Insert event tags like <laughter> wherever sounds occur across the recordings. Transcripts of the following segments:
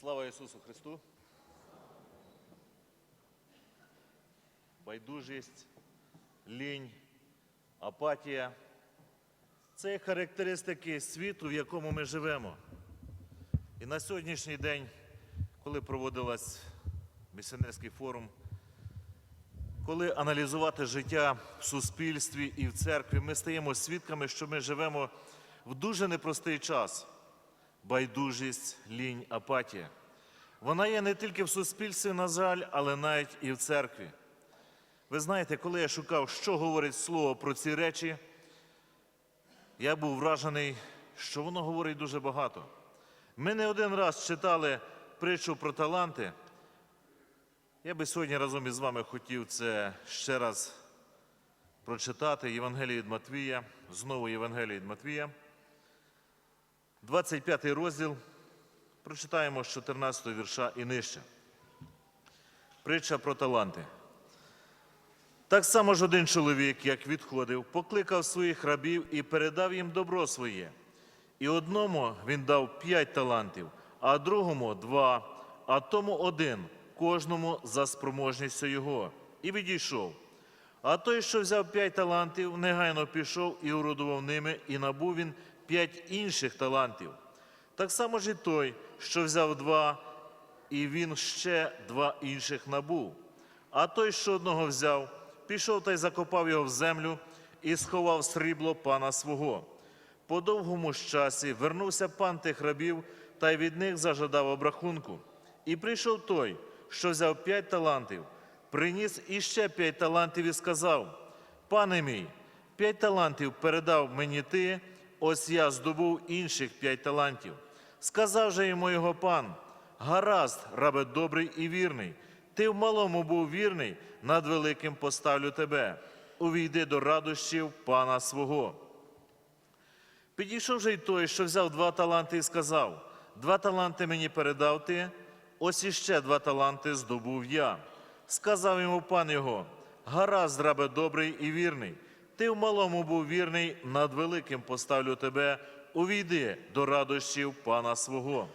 Слава Ісусу Христу! Байдужість, лінь, апатія це характеристики світу, в якому ми живемо. І на сьогоднішній день, коли проводилась місіонерський форум, коли аналізувати життя в суспільстві і в церкві, ми стаємо свідками, що ми живемо в дуже непростий час. Байдужість, лінь, апатія. Вона є не тільки в суспільстві, на жаль, але навіть і в церкві. Ви знаєте, коли я шукав, що говорить слово про ці речі, я був вражений, що воно говорить дуже багато. Ми не один раз читали притчу про таланти. Я би сьогодні разом із вами хотів це ще раз прочитати Євангеліє від Матвія, знову Євангеліє від Матвія. 25 розділ, прочитаємо з 14 вірша і нижче. Притча про таланти. Так само ж один чоловік, як відходив, покликав своїх рабів і передав їм добро своє. І одному він дав п'ять талантів, а другому два, а тому один, кожному за спроможністю його, і відійшов. А той, що взяв п'ять талантів, негайно пішов і орудував ними, і набув він п'ять інших талантів. Так само ж і той, що взяв два, і він ще два інших набув. А той, що одного взяв, пішов та й закопав його в землю і сховав срібло пана свого. По довгому ж часі вернувся пан тих рабів та й від них зажадав обрахунку. І прийшов той, що взяв п'ять талантів, приніс іще п'ять талантів і сказав: Пане мій, п'ять талантів передав мені ти, ось я здобув інших п'ять талантів. Сказав же йому його пан: Гаразд, рабе добрий і вірний. Ти в малому був вірний, над великим поставлю тебе. Увійди до радощів пана свого. Підійшов же й той, що взяв два таланти, і сказав: Два таланти мені передав ти, ось іще два таланти здобув я. Сказав йому пан його: Гаразд, рабе добрий і вірний. Ти в малому був вірний, над великим поставлю тебе, увійди до радощів пана свого.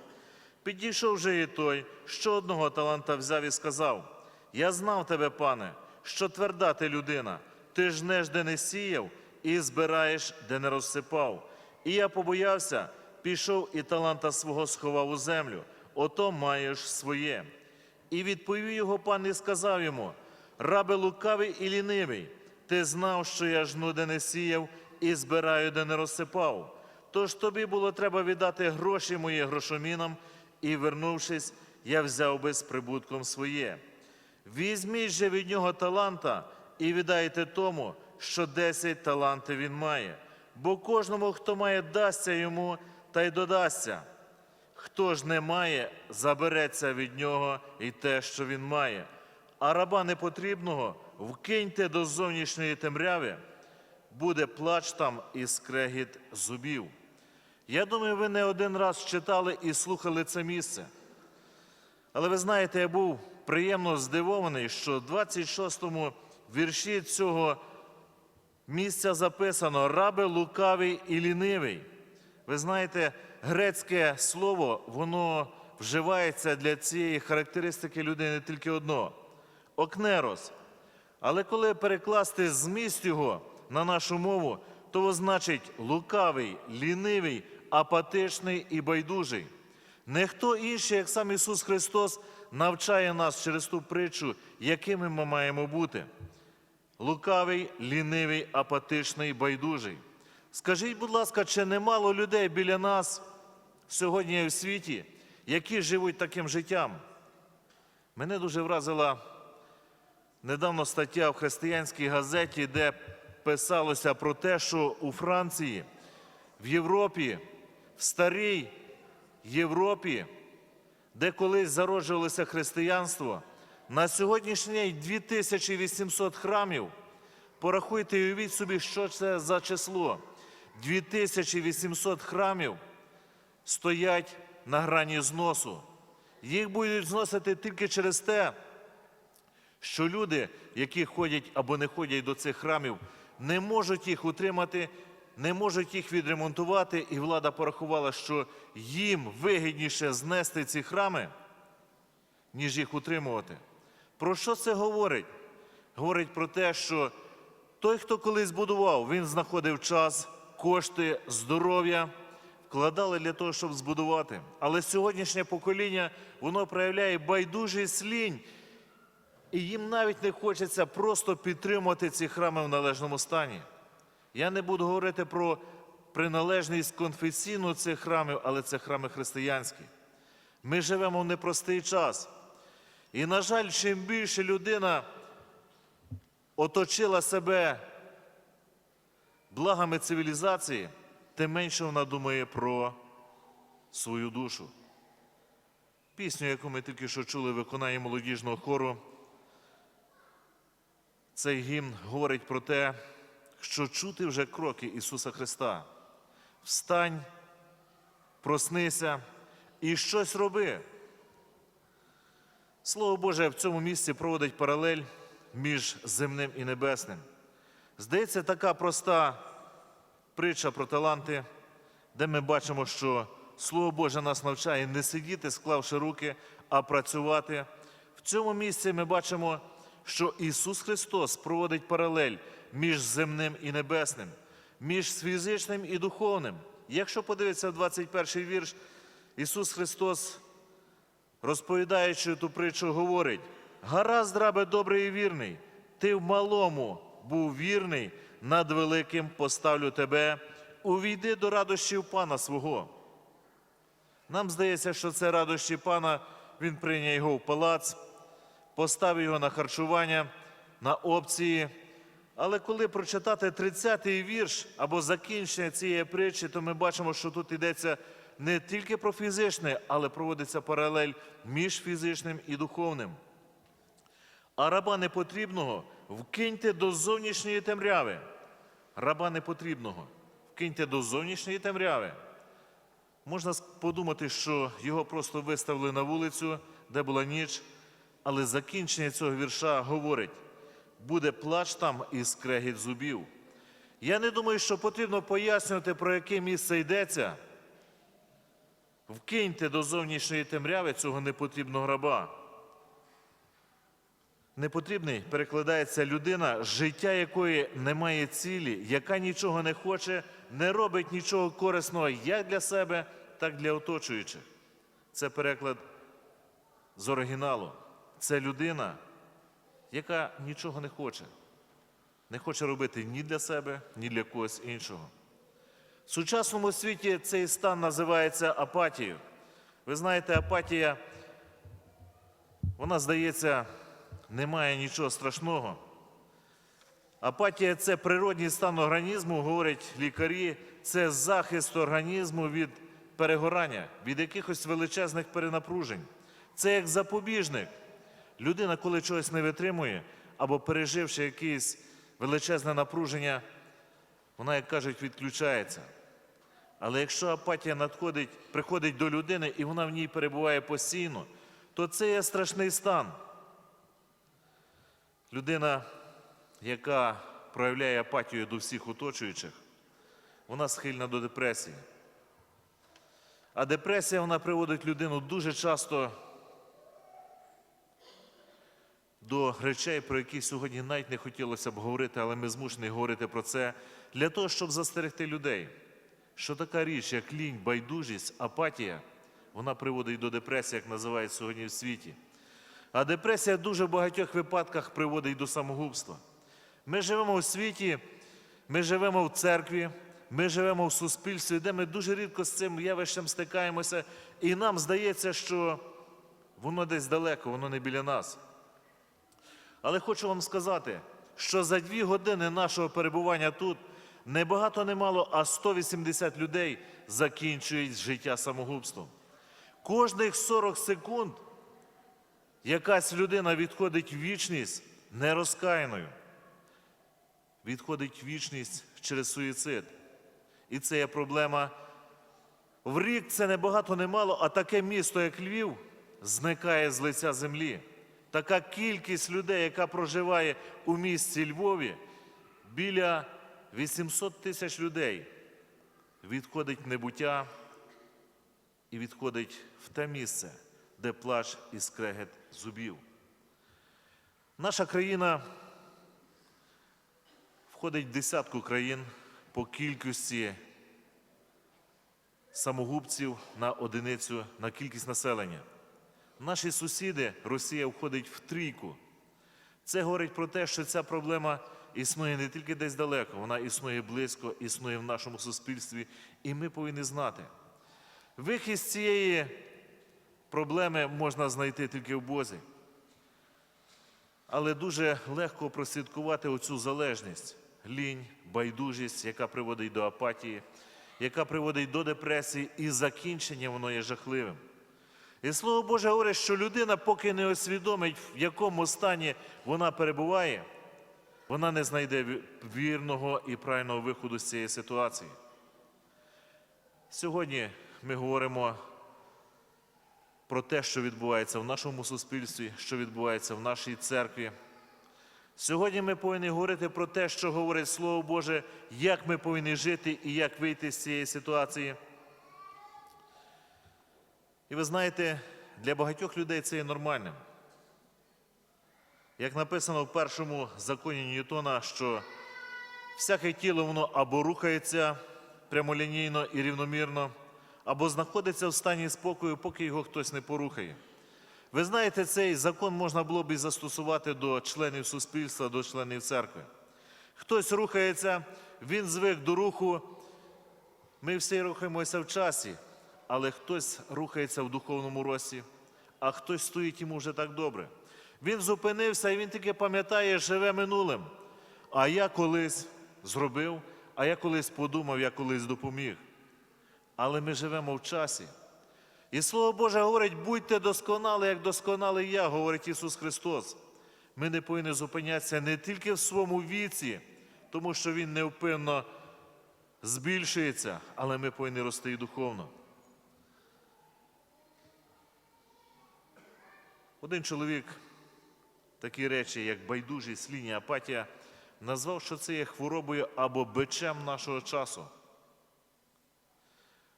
Підійшов же і той, що одного таланта взяв і сказав: Я знав тебе, пане, що тверда ти людина, ти жнеш, де не сіяв, і збираєш, де не розсипав. І я побоявся, пішов і таланта свого сховав у землю, ото маєш своє. І відповів його пан і сказав йому: Рабе лукавий і лінивий, ти знав, що я жну, де не сіяв, і збираю, де не розсипав. Тож тобі було треба віддати гроші мої грошомінам, і, вернувшись, я взяв би з прибутком своє. Візьміть же від нього таланта і віддайте тому, що десять талантів він має. Бо кожному, хто має, дасться йому, та й додасться. Хто ж не має, забереться від нього і те, що він має. А раба непотрібного вкиньте до зовнішньої темряви, буде плач там і скрегіт зубів. Я думаю, ви не один раз читали і слухали це місце. Але ви знаєте, я був приємно здивований, що в 26-му вірші цього місця записано раби лукавий і лінивий. Ви знаєте, грецьке слово, воно вживається для цієї характеристики людини тільки одно окнерос. Але коли перекласти зміст його на нашу мову, то значить лукавий, лінивий, апатичний і байдужий. Не хто інший, як сам Ісус Христос, навчає нас через ту притчу, якими ми маємо бути. Лукавий, лінивий, апатичний, байдужий. Скажіть, будь ласка, чи немало людей біля нас сьогодні в світі, які живуть таким життям? Мене дуже вразила недавно стаття в християнській газеті, де писалося про те, що у Франції, в Європі, в старій Європі, де колись зароджувалося християнство, на сьогоднішній день 2800 храмів. Порахуйте і уявіть собі, що це за число. 2800 храмів стоять на грані зносу. Їх будуть зносити тільки через те, що люди, які ходять або не ходять до цих храмів, не можуть їх утримати не можуть їх відремонтувати, і влада порахувала, що їм вигідніше знести ці храми, ніж їх утримувати. Про що це говорить? Говорить про те, що той, хто колись будував, він знаходив час, кошти, здоров'я, вкладали для того, щоб збудувати. Але сьогоднішнє покоління воно проявляє байдужість лінь, і їм навіть не хочеться просто підтримувати ці храми в належному стані. Я не буду говорити про приналежність конфесійну цих храмів, але це храми християнські. Ми живемо в непростий час. І, на жаль, чим більше людина оточила себе благами цивілізації, тим менше вона думає про свою душу. Пісню, яку ми тільки що чули, виконання молодіжного хору, цей гімн говорить про те, що чути вже кроки Ісуса Христа. Встань, проснися і щось роби. Слово Боже в цьому місці проводить паралель між земним і небесним. Здається, така проста притча про таланти, де ми бачимо, що Слово Боже нас навчає не сидіти, склавши руки, а працювати. В цьому місці ми бачимо, що Ісус Христос проводить паралель між земним і небесним, між фізичним і духовним. Якщо подивитися в 21 вірш, Ісус Христос розповідаючи ту притчу, говорить: гаразд, рабе добрий і вірний, ти в малому був вірний, над великим поставлю тебе, увійди до радощів пана свого. Нам здається, що це радощі пана, він прийняв його в палац, поставив його на харчування, на опції. Але коли прочитати 30-й вірш або закінчення цієї притчі, то ми бачимо, що тут йдеться не тільки про фізичне, але проводиться паралель між фізичним і духовним. А раба непотрібного вкиньте до зовнішньої темряви. Раба непотрібного вкиньте до зовнішньої темряви. Можна подумати, що його просто виставили на вулицю, де була ніч, але закінчення цього вірша говорить: буде плач там і скрегіт зубів. Я не думаю, що потрібно пояснювати, про яке місце йдеться. Вкиньте до зовнішньої темряви цього непотрібного раба. Непотрібний перекладається людина, життя якої немає цілі, яка нічого не хоче, не робить нічого корисного як для себе, так і для оточуючих. Це переклад з оригіналу. Це людина, яка нічого не хоче. Не хоче робити ні для себе, ні для когось іншого. В сучасному світі цей стан називається апатією. Ви знаєте, апатія, вона здається, немає нічого страшного. Апатія це природній стан організму, говорять лікарі, це захист організму від перегорання, від якихось величезних перенапружень. Це як запобіжник. Людина, коли чогось не витримує, або переживши якесь величезне напруження, вона, як кажуть, відключається. Але якщо апатія надходить, приходить до людини і вона в ній перебуває постійно, то це є страшний стан. Людина, яка проявляє апатію до всіх оточуючих, вона схильна до депресії. А депресія вона приводить людину дуже часто до речей, про які сьогодні навіть не хотілося б говорити, але ми змушені говорити про це для того, щоб застерегти людей, що така річ, як лінь, байдужість, апатія, вона приводить до депресії, як називають сьогодні в світі. А депресія дуже в багатьох випадках приводить до самогубства. Ми живемо у світі, ми живемо в церкві, ми живемо в суспільстві, де ми дуже рідко з цим явищем стикаємося, і нам здається, що воно десь далеко, воно не біля нас. Але хочу вам сказати, що за дві години нашого перебування тут не багато не мало, а 180 людей закінчують життя самогубством. Кожних 40 секунд якась людина відходить в вічність нерозкаяною. Відходить вічність через суїцид. І це є проблема. В рік це не багато, не мало, а таке місто, як Львів, зникає з лиця землі. Така кількість людей, яка проживає у місті Львові, біля 800 тисяч людей відходить небуття і відходить в те місце, де плач і скрегет зубів. Наша країна входить в десятку країн по кількості самогубців на одиницю на кількість населення. Наші сусіди, Росія, входить в трійку. Це говорить про те, що ця проблема існує не тільки десь далеко, вона існує близько, існує в нашому суспільстві, і ми повинні знати. Вихід з цієї проблеми можна знайти тільки в Бозі. Але дуже легко прослідкувати оцю залежність, лінь, байдужість, яка приводить до апатії, яка приводить до депресії, і закінчення воно є жахливим. І слово Боже говорить, що людина, поки не усвідомить, в якому стані вона перебуває, вона не знайде вірного і правильного виходу з цієї ситуації. Сьогодні ми говоримо про те, що відбувається в нашому суспільстві, що відбувається в нашій церкві. Сьогодні ми повинні говорити про те, що говорить Слово Боже, як ми повинні жити і як вийти з цієї ситуації. І ви знаєте, для багатьох людей це є нормальним. Як написано в першому законі Ньютона, що всяке тіло воно або рухається прямолінійно і рівномірно, або знаходиться в стані спокою, поки його хтось не порухає. Ви знаєте, цей закон можна було б і застосувати до членів суспільства, до членів церкви. Хтось рухається, він звик до руху. Ми всі рухаємося в часі, але хтось рухається в духовному рості, а хтось стоїть йому вже так добре. Він зупинився і він тільки пам'ятає, живе минулим. А я колись зробив, а я колись подумав, я колись допоміг. Але ми живемо в часі. І Слово Боже говорить, будьте досконали, як досконалий я, говорить Ісус Христос. Ми не повинні зупинятися не тільки в своєму віці, тому що Він невпинно збільшується, але ми повинні рости і духовно. Один чоловік такі речі, як байдужість, лінія, апатія, назвав, що це є хворобою або бичем нашого часу.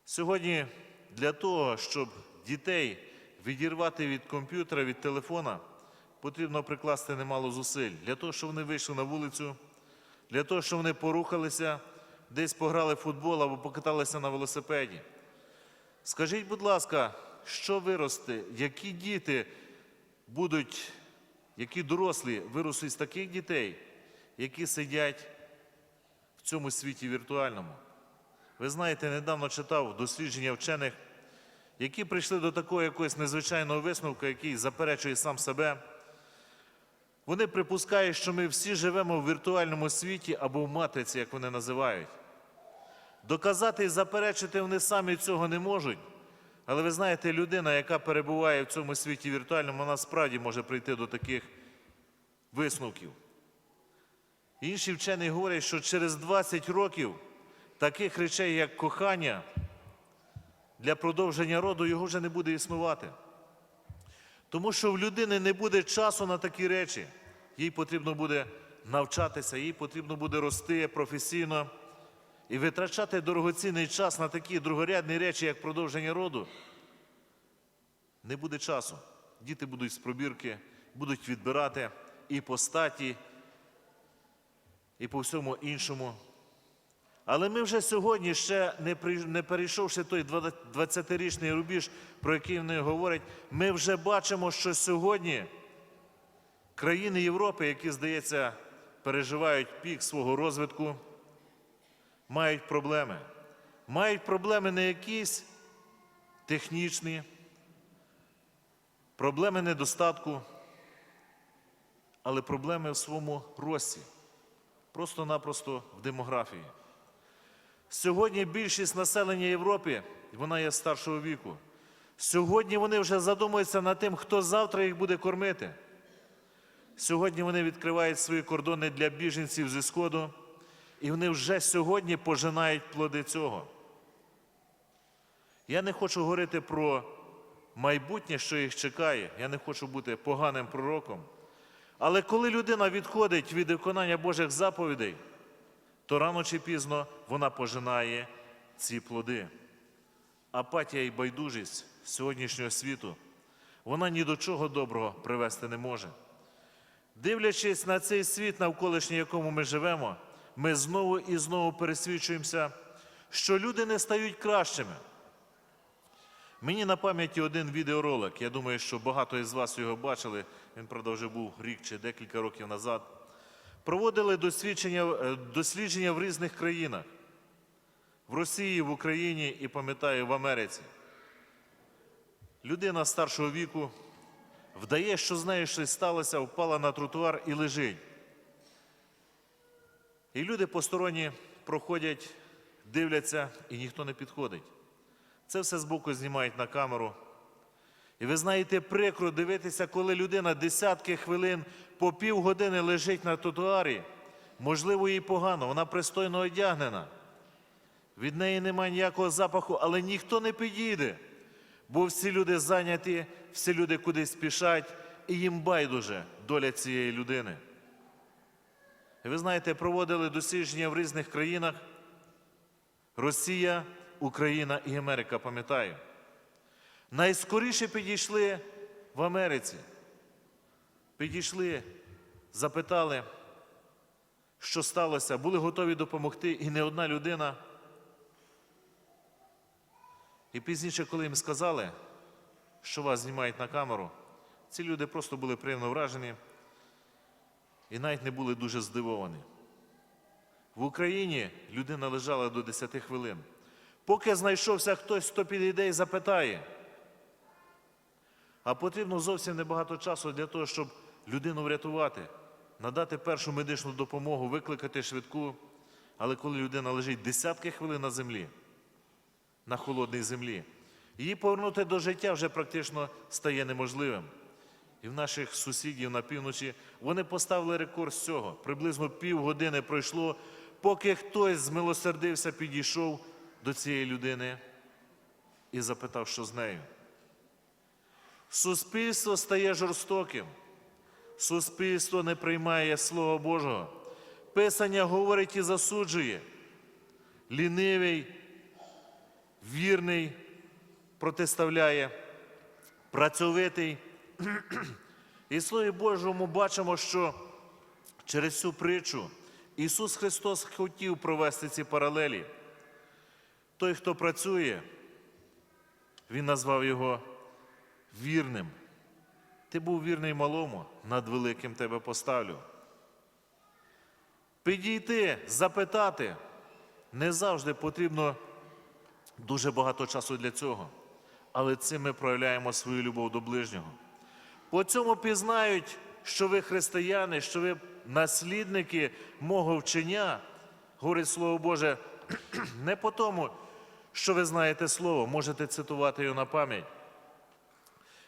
Сьогодні для того, щоб дітей відірвати від комп'ютера, від телефона, потрібно прикласти немало зусиль. Для того, щоб вони вийшли на вулицю, для того, щоб вони порухалися, десь пограли в футбол або покаталися на велосипеді. Скажіть, будь ласка, що виросте, які діти будуть, які дорослі виростуть з таких дітей, які сидять в цьому світі віртуальному? Ви знаєте, недавно читав дослідження вчених, які прийшли до такого якогось незвичайного висновку, який заперечує сам себе. Вони припускають, що ми всі живемо в віртуальному світі або в матриці, як вони називають. Доказати і заперечити вони самі цього не можуть. Але ви знаєте, людина, яка перебуває в цьому світі віртуальному, вона справді може прийти до таких висновків. Інші вчені говорять, що через 20 років таких речей, як кохання, для продовження роду його вже не буде існувати. Тому що в людини не буде часу на такі речі. Їй потрібно буде навчатися, їй потрібно буде рости професійно і витрачати дорогоцінний час на такі другорядні речі, як продовження роду. Не буде часу. Діти будуть з пробірки, будуть відбирати і по статі, і по всьому іншому. Але ми вже сьогодні, ще не, перейшовши той 20-річний рубіж, про який вони говорять, ми вже бачимо, що сьогодні країни Європи, які, здається, переживають пік свого розвитку, мають проблеми. Мають проблеми не якісь технічні, проблеми недостатку, але проблеми в своєму рості, просто-напросто в демографії. Сьогодні більшість населення Європи, вона є старшого віку. Сьогодні вони вже задумуються над тим, хто завтра їх буде кормити. Сьогодні вони відкривають свої кордони для біженців зі Сходу, і вони вже сьогодні пожинають плоди цього. Я не хочу говорити про майбутнє, що їх чекає. Я не хочу бути поганим пророком. Але коли людина відходить від виконання Божих заповідей, то рано чи пізно вона пожинає ці плоди. Апатія і байдужість сьогоднішнього світу, вона ні до чого доброго привести не може. Дивлячись на цей світ, навколишній якому ми живемо, ми знову і знову пересвідчуємося, що люди не стають кращими. Мені на пам'яті один відеоролик. Я думаю, що багато із вас його бачили. Він, правда, вже був рік чи декілька років назад. Проводили дослідження, е, дослідження в різних країнах. В Росії, в Україні і, пам'ятаю, в Америці. Людина старшого віку вдає, що з нею щось сталося, впала на тротуар і лежить. І люди посторонні проходять, дивляться, і ніхто не підходить. Це все збоку знімають на камеру. І ви знаєте, прикро дивитися, коли людина десятки хвилин по півгодини лежить на тротуарі. Можливо, їй погано, вона пристойно одягнена. Від неї немає ніякого запаху, але ніхто не підійде. Бо всі люди зайняті, всі люди кудись спішать, і їм байдуже доля цієї людини. І ви знаєте, проводили дослідження в різних країнах. Росія, Україна і Америка, пам'ятаю. Найскоріше підійшли в Америці. Підійшли, запитали, що сталося, були готові допомогти, і не одна людина. І пізніше, коли їм сказали, що вас знімають на камеру, ці люди просто були приємно вражені і навіть не були дуже здивовані. В Україні людина лежала до 10 хвилин. Поки знайшовся хтось, хто підійде і запитає. А потрібно зовсім небагато часу для того, щоб людину врятувати, надати першу медичну допомогу, викликати швидку. Але коли людина лежить десятки хвилин на землі, на холодній землі, її повернути до життя вже практично стає неможливим. І в наших сусідів на півночі вони поставили рекорд з цього. Приблизно півгодини пройшло, поки хтось змилосердився, підійшов до цієї людини і запитав, що з нею. Суспільство стає жорстоким. Суспільство не приймає Слова Божого. Писання говорить і засуджує. Лінивий, вірний протиставляє, працьовитий. І в Слові Божому бачимо, що через цю притчу Ісус Христос хотів провести ці паралелі. Той, хто працює, Він назвав його вірним. Ти був вірний малому, над великим тебе поставлю. Підійти, запитати не завжди потрібно дуже багато часу для цього. Але цим ми проявляємо свою любов до ближнього. По цьому пізнають, що ви християни, що ви наслідники мого вчення, говорить Слово Боже, <clears throat> не по тому, що ви знаєте Слово, можете цитувати його на пам'ять.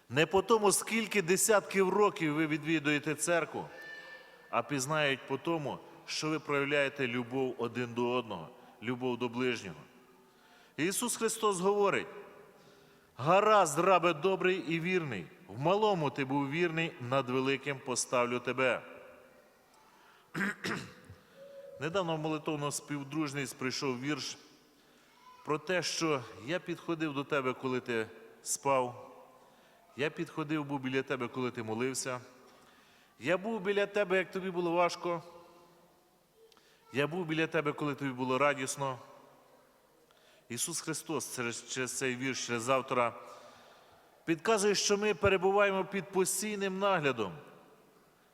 Не по тому, скільки десятків років ви відвідуєте церкву, а пізнають по тому, що ви проявляєте любов один до одного, любов до ближнього. Ісус Христос говорить: гаразд, рабе добрий і вірний, в малому ти був вірний, над великим поставлю тебе. <clears throat> Недавно в молитовну співдружність прийшов вірш про те, що я підходив до тебе, коли ти спав. Я підходив був біля тебе, коли ти молився. Я був біля тебе, як тобі було важко. Я був біля тебе, коли тобі було радісно. Ісус Христос через, через цей вірш, через автора, підказує, що ми перебуваємо під постійним наглядом.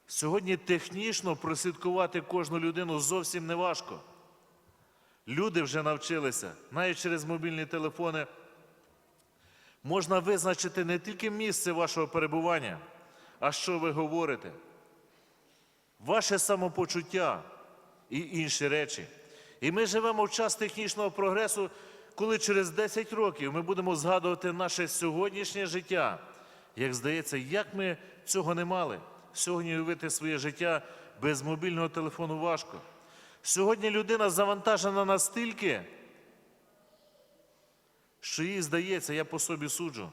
Сьогодні технічно прослідкувати кожну людину зовсім не важко. Люди вже навчилися, навіть через мобільні телефони можна визначити не тільки місце вашого перебування, а що ви говорите, ваше самопочуття і інші речі. І ми живемо в час технічного прогресу, коли через 10 років ми будемо згадувати наше сьогоднішнє життя. Як здається, як ми цього не мали. Сьогодні уявити своє життя без мобільного телефону важко. Сьогодні людина завантажена настільки, що їй здається, я по собі суджу,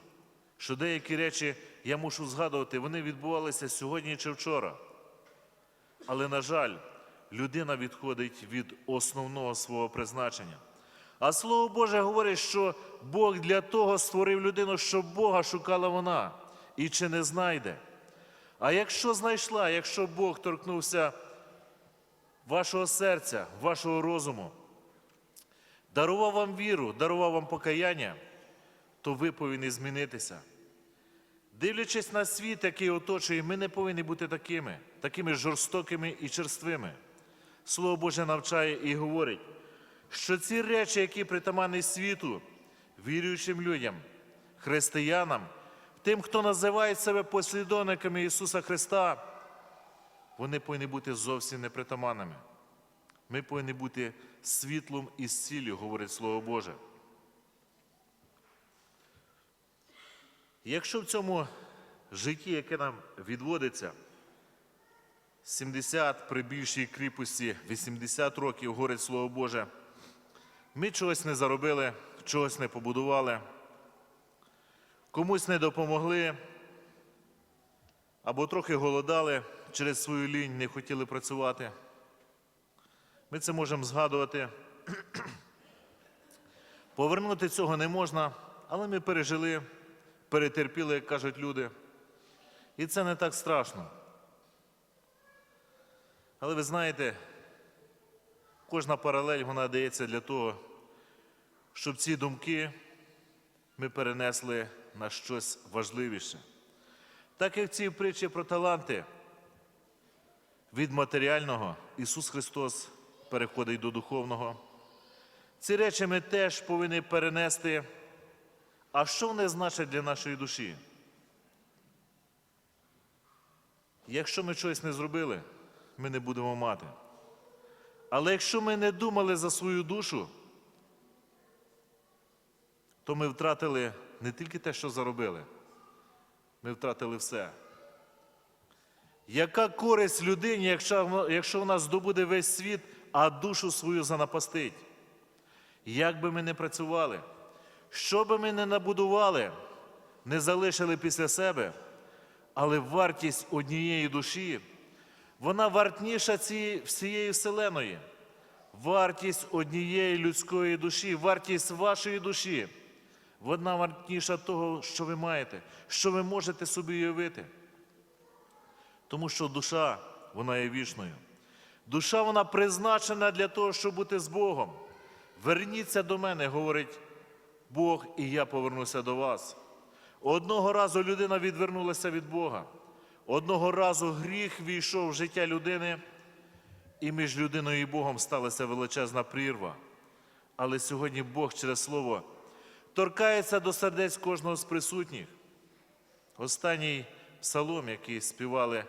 що деякі речі я мушу згадувати, вони відбувалися сьогодні чи вчора. Але, на жаль, людина відходить від основного свого призначення. А Слово Боже говорить, що Бог для того створив людину, щоб Бога шукала вона і чи не знайде. А якщо знайшла, якщо Бог торкнувся вашого серця, вашого розуму, дарував вам віру, дарував вам покаяння, то ви повинні змінитися. Дивлячись на світ, який оточує, ми не повинні бути такими, такими жорстокими і черствими. Слово Боже навчає і говорить, що ці речі, які притаманні світу, віруючим людям, християнам, тим, хто називає себе послідовниками Ісуса Христа, вони повинні бути зовсім непритаманними. Ми повинні бути світлом і ціллю, говорить Слово Боже. Якщо в цьому житті, яке нам відводиться, 70 при більшій кріпості, 80 років, говорить Слово Боже, ми чогось не заробили, чогось не побудували, комусь не допомогли, або трохи голодали через свою лінь, не хотіли працювати. Ми це можемо згадувати. <clears throat> Повернути цього не можна, але ми пережили, перетерпіли, як кажуть люди. І це не так страшно. Але ви знаєте, кожна паралель вона дається для того, щоб ці думки ми перенесли на щось важливіше. Так як в цій притчі про таланти від матеріального Ісус Христос переходить до духовного. Ці речі ми теж повинні перенести. А що вони значать для нашої душі? Якщо ми щось не зробили, ми не будемо мати. Але якщо ми не думали за свою душу, то ми втратили не тільки те, що заробили, ми втратили все. Яка користь людині, якщо якщо вона здобуде весь світ, а душу свою занапастить? Як би ми не працювали, що би ми не набудували, не залишили після себе, але вартість однієї душі, вона вартніша цієї всієї вселеної. Вартість однієї людської душі, вартість вашої душі, вона вартніша того, що ви маєте, що ви можете собі уявити. Тому що душа, вона є вічною. Душа вона призначена для того, щоб бути з Богом. Верніться до мене, говорить Бог, і я повернуся до вас. Одного разу людина відвернулася від Бога. Одного разу гріх війшов в життя людини, і між людиною і Богом сталася величезна прірва. Але сьогодні Бог через Слово торкається до сердець кожного з присутніх. Останній псалом, який співали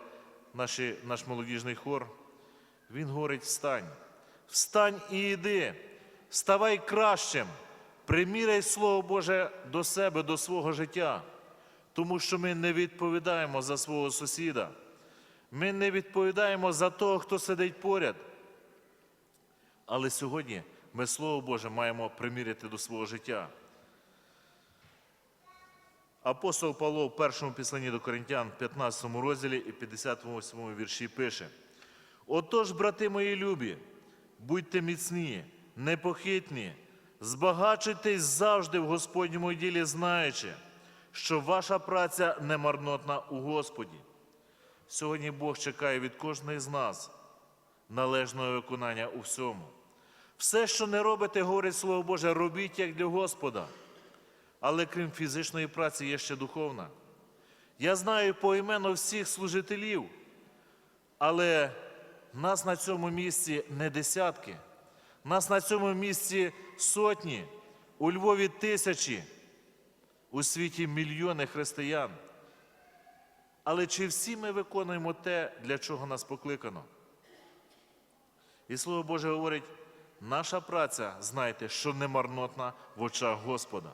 наші, наш молодіжний хор, він говорить: встань, встань і йди, ставай кращим, приміряй Слово Боже до себе, до свого життя, тому що ми не відповідаємо за свого сусіда. Ми не відповідаємо за того, хто сидить поряд. Але сьогодні ми Слово Боже маємо приміряти до свого життя. Апостол Павло в першому післанні до Коринтян, 15 розділі і 58 вірші пише: Отож, брати мої любі, будьте міцні, непохитні, збагачуйтесь завжди в Господньому ділі, знаючи, що ваша праця не марнотна у Господі. Сьогодні Бог чекає від кожної з нас належного виконання у всьому. Все, що не робите, говорить Слово Боже, робіть як для Господа. Але крім фізичної праці є ще духовна. Я знаю поіменно всіх служителів, але нас на цьому місці не десятки, нас на цьому місці сотні, у Львові тисячі, у світі мільйони християн. Але чи всі ми виконуємо те, для чого нас покликано? І Слово Боже говорить, наша праця, знайте, що не марнотна в очах Господа.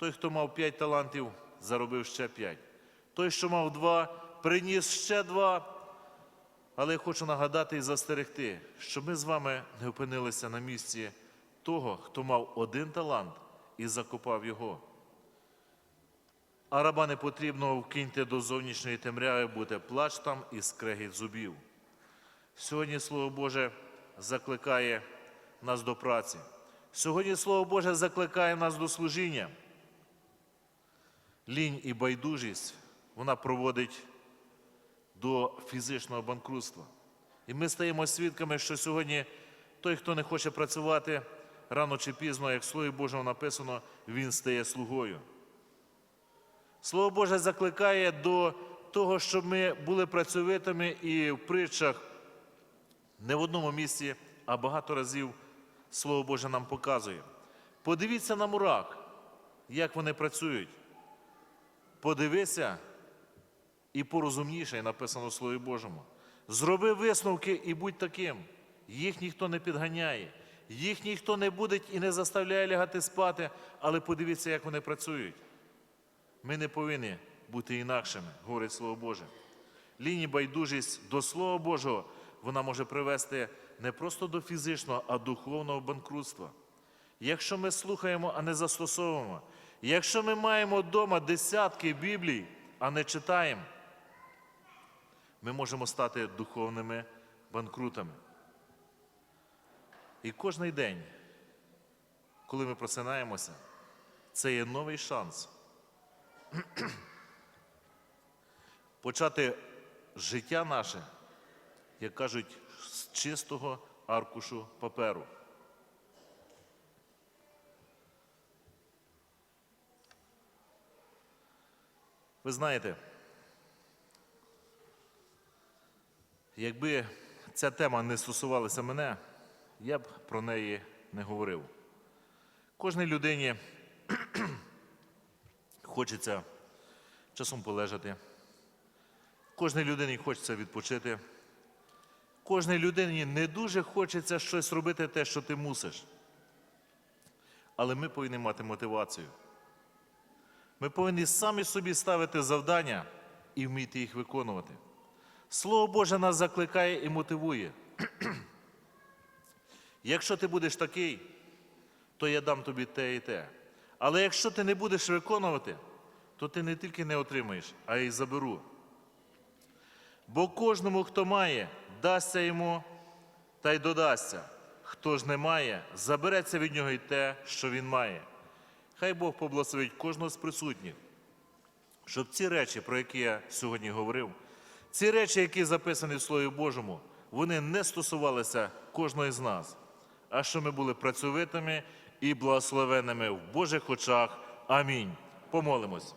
Той, хто мав п'ять талантів, заробив ще п'ять. Той, що мав два, приніс ще два. Але я хочу нагадати і застерегти, щоб ми з вами не опинилися на місці того, хто мав один талант і закопав його. А раба не потрібно вкиньте до зовнішньої темряви, буде плач там і скрегіт зубів. Сьогодні Слово Боже закликає нас до праці. Сьогодні Слово Боже закликає нас до служіння. Лінь і байдужість вона проводить до фізичного банкрутства. І ми стаємо свідками, що сьогодні той, хто не хоче працювати рано чи пізно, як в Слові Божому написано, він стає слугою. Слово Боже закликає до того, щоб ми були працьовитими і в притчах не в одному місці, а багато разів Слово Боже нам показує. Подивіться на мурах, як вони працюють. Подивися і порозумніше, написано в Слові Божому. Зроби висновки і будь таким. Їх ніхто не підганяє, їх ніхто не буде і не заставляє лягати спати, але подивіться, як вони працюють. Ми не повинні бути інакшими, говорить Слово Боже. Лінії байдужість до Слова Божого вона може привести не просто до фізичного, а духовного банкрутства. Якщо ми слухаємо, а не застосовуємо, якщо ми маємо вдома десятки Біблій, а не читаємо, ми можемо стати духовними банкрутами. І кожен день, коли ми просинаємося, це є новий шанс <clears throat> почати життя наше, як кажуть, з чистого аркушу паперу. Ви знаєте, якби ця тема не стосувалася мене, я б про неї не говорив. Кожній людині <clears throat> хочеться часом полежати. Кожній людині хочеться відпочити. Кожній людині не дуже хочеться щось робити те, що ти мусиш. Але ми повинні мати мотивацію. Ми повинні самі собі ставити завдання і вміти їх виконувати. Слово Боже нас закликає і мотивує. <clears throat> Якщо ти будеш такий, то я дам тобі те і те. Але якщо ти не будеш виконувати, то ти не тільки не отримаєш, а й заберу. Бо кожному, хто має, дасться йому та й додасться. Хто ж не має, забереться від нього й те, що він має. Хай Бог поблагословить кожного з присутніх, щоб ці речі, про які я сьогодні говорив, ці речі, які записані в Слові Божому, вони не стосувалися кожного з нас, а що ми були працьовитими і благословеними в Божих очах. Амінь. Помолимось.